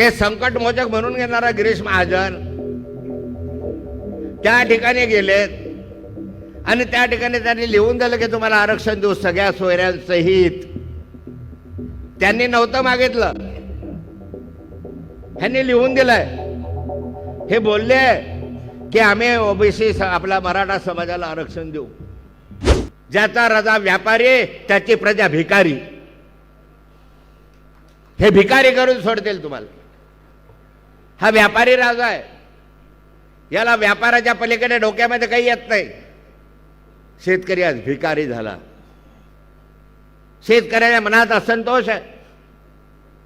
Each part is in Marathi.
ते संकट मोचक म्हणून घेणारा गिरीश महाजन त्या ठिकाणी गेलेत. आणि त्या ठिकाणी त्यांनी लिहून दिलं की तुम्हाला आरक्षण देऊ सगळ्या सोयऱ्यांसहित त्यांनी नव्हतं मागितलं. ह्यांनी लिहून दिलंय. हे बोलले की आम्ही ओबीसी आपल्या मराठा समाजाला आरक्षण देऊ. ज्याचा रजा व्यापारी त्याची प्रजा भिकारी. हे भिकारी करून सोडतील तुम्हाला. हा व्यापारी राजा आहे. याला व्यापाराच्या पलीकडे डोक्यामध्ये काही येत नाही. शेतकरी आज भिकारी झाला. शेतकऱ्याच्या मनात असंतोष आहे.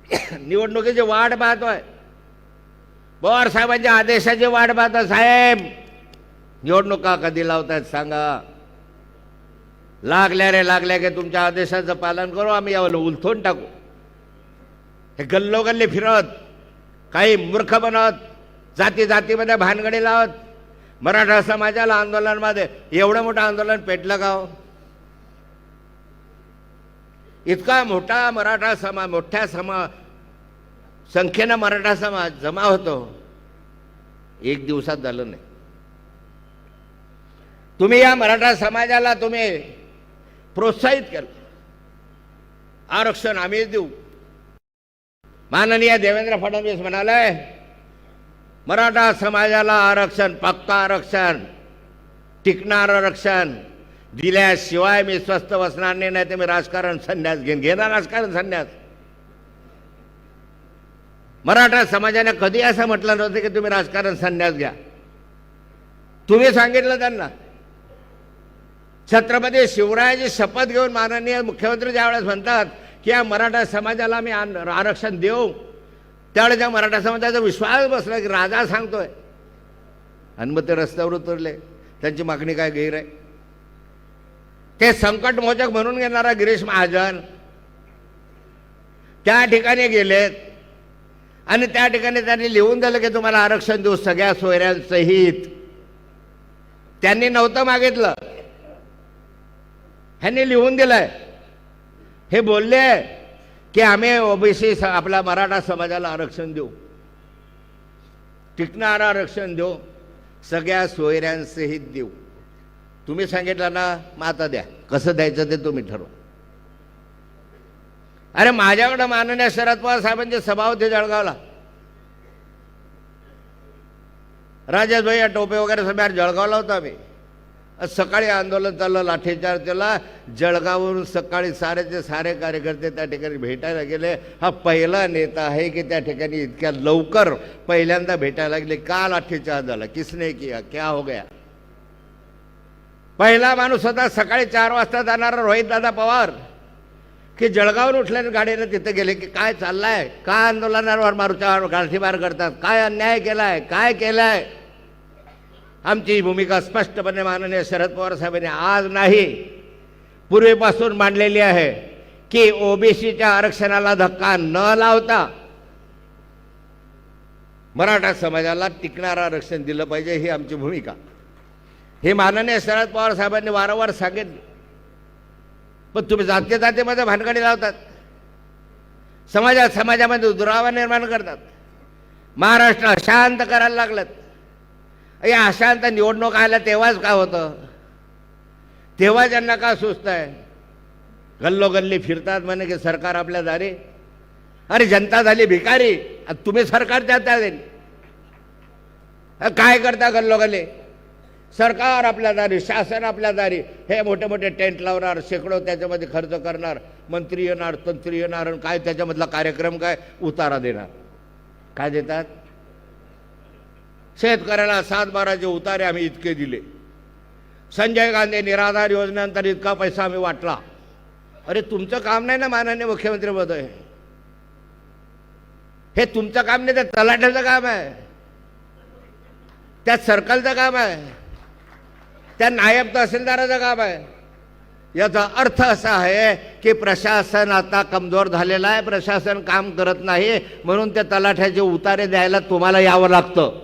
निवडणुकीची वाट पाहतोय पवार साहेबांच्या आदेशाची वाट पाहतो साहेब. निवडणुका कधी लावतायत सांगा. लागल्या रे लागल्या की तुमच्या आदेशाचं पालन करू आम्ही यावर उलथून टाकू. हे गल्लोगल्ली फिरत. काही मूर्ख बनत जाती जातीमध्ये भानगडी लावत मराठा समाजाला आंदोलनामध्ये एवढं मोठं आंदोलन पेटलं गाव हो? इतका मोठा मराठा समाज मोठ्या समा संख्येनं मराठा समाज जमा होतो. एक दिवसात झालं नाही. तुम्ही या मराठा समाजाला तुम्ही प्रोत्साहित केलं. आरक्षण आम्हीच देऊ. माननीय देवेंद्र फडणवीस म्हणाले मराठा समाजाला आरक्षण पक्क आरक्षण टिकणार आरक्षण दिल्याशिवाय मी स्वस्थ बसणार नाही नाही तर मी राजकारण संन्यास घेईन. घेणार राजकारण संन्यास? मराठा समाजाने कधी असं म्हटलं नव्हतं की तुम्ही राजकारण संन्यास घ्या? तुम्ही सांगितलं त्यांना. छत्रपती शिवरायाची शपथ घेऊन माननीय मुख्यमंत्री ज्यावेळेस म्हणतात की या मराठा समाजाला मी आन- आरक्षण देऊ? त्यावेळेस त्या मराठा समाजाचा विश्वास बसला की राजा सांगतोय. आणि मग ते रस्त्यावर उतरले. त्यांची मागणी काय गैर आहे? ते संकट मोचक म्हणून घेणारा गिरीश महाजन त्या ठिकाणी गेलेत. आणि त्या ठिकाणी त्यांनी लिहून दिलं की तुम्हाला आरक्षण देऊ सगळ्या सोयऱ्यांसहित त्यांनी नव्हतं मागितलं. ह्यांनी लिहून दिलंय. हे बोलले की आम्ही ओबीसी आपल्या मराठा समाजाला आरक्षण देऊ. टिकणारं आरक्षण देऊ. सगळ्या सोयऱ्यांसहित देऊ. तुम्ही सांगितलं ना मग आता द्या. कसं द्यायचं ते तुम्ही ठरवा. अरे माझ्याकडं माननीय शरद पवार साहेबांचे सभा होते जळगावला. राजेश भैया टोपे वगैरे सगळ्या जळगावला होता आम्ही. सकाळी आंदोलन चाललं लाठीचार्ज केला. जळगाववरून सकाळी सारेचे सारे कार्यकर्ते त्या ठिकाणी भेटायला गेले. हा पहिला नेता आहे की त्या ठिकाणी इतक्या लवकर पहिल्यांदा भेटायला गेले का लाठीचार्ज झाला? किसने किया? क्या हो गया? पहिला माणूस होता सकाळी चार वाजता जाणारा रोहित दादा पवार. की जळगावून उठल्याने गाडीनं तिथे गेले की काय चाललंय? काय आंदोलनावर मारुच्या गाठीमार करतात? काय अन्याय केलाय? काय केलाय? आमची भूमिका स्पष्टपणे माननीय शरद पवार साहेबांनी आज नाही पूर्वीपासून मांडलेली आहे की ओबीसीच्या आरक्षणाला धक्का न लावता मराठा समाजाला टिकणारं आरक्षण दिलं पाहिजे ही आमची भूमिका. हे माननीय शरद पवार साहेबांनी वारंवार सांगितले. पण तुम्ही जाते जातीमध्ये भानगडी लावतात. समाजात समाजामध्ये दुरावा निर्माण करतात. महाराष्ट्र शांत करायला लागलं या अशांत निवडणूक आल्या तेव्हाच काय होतं? तेव्हा ज्यांना का सुचत आहे? गल्लोगल्ली फिरतात म्हणे की सरकार आपल्या दारी. अरे जनता झाली भिकारी तुम्ही सरकार त्या त्या देईल काय करता गल्लोगल्ली सरकार आपल्या दारी शासन आपल्या दारी. हे मोठे मोठे टेंट लावणार शेकडो त्याच्यामध्ये खर्च करणार. मंत्री येणार तंत्री येणार आणि काय त्याच्यामधला कार्यक्रम काय? उतारा देणार. काय देतात? शेतकऱ्याला सात बाराचे उतारे आम्ही इतके दिले. संजय गांधी निराधार योजनेनंतर इतका पैसा आम्ही वाटला. अरे तुमचं काम नाही ना माननीय मुख्यमंत्री महोदय? हे तुमचं काम नाही ते तलाठ्याचं काम आहे. त्या सर्कलचं काम आहे. त्या नायब तहसीलदाराचं काम आहे. याचा अर्थ असा आहे की प्रशासन आता कमजोर झालेलं आहे. प्रशासन काम करत नाही म्हणून त्या तलाठ्याचे उतारे द्यायला तुम्हाला यावं लागतं.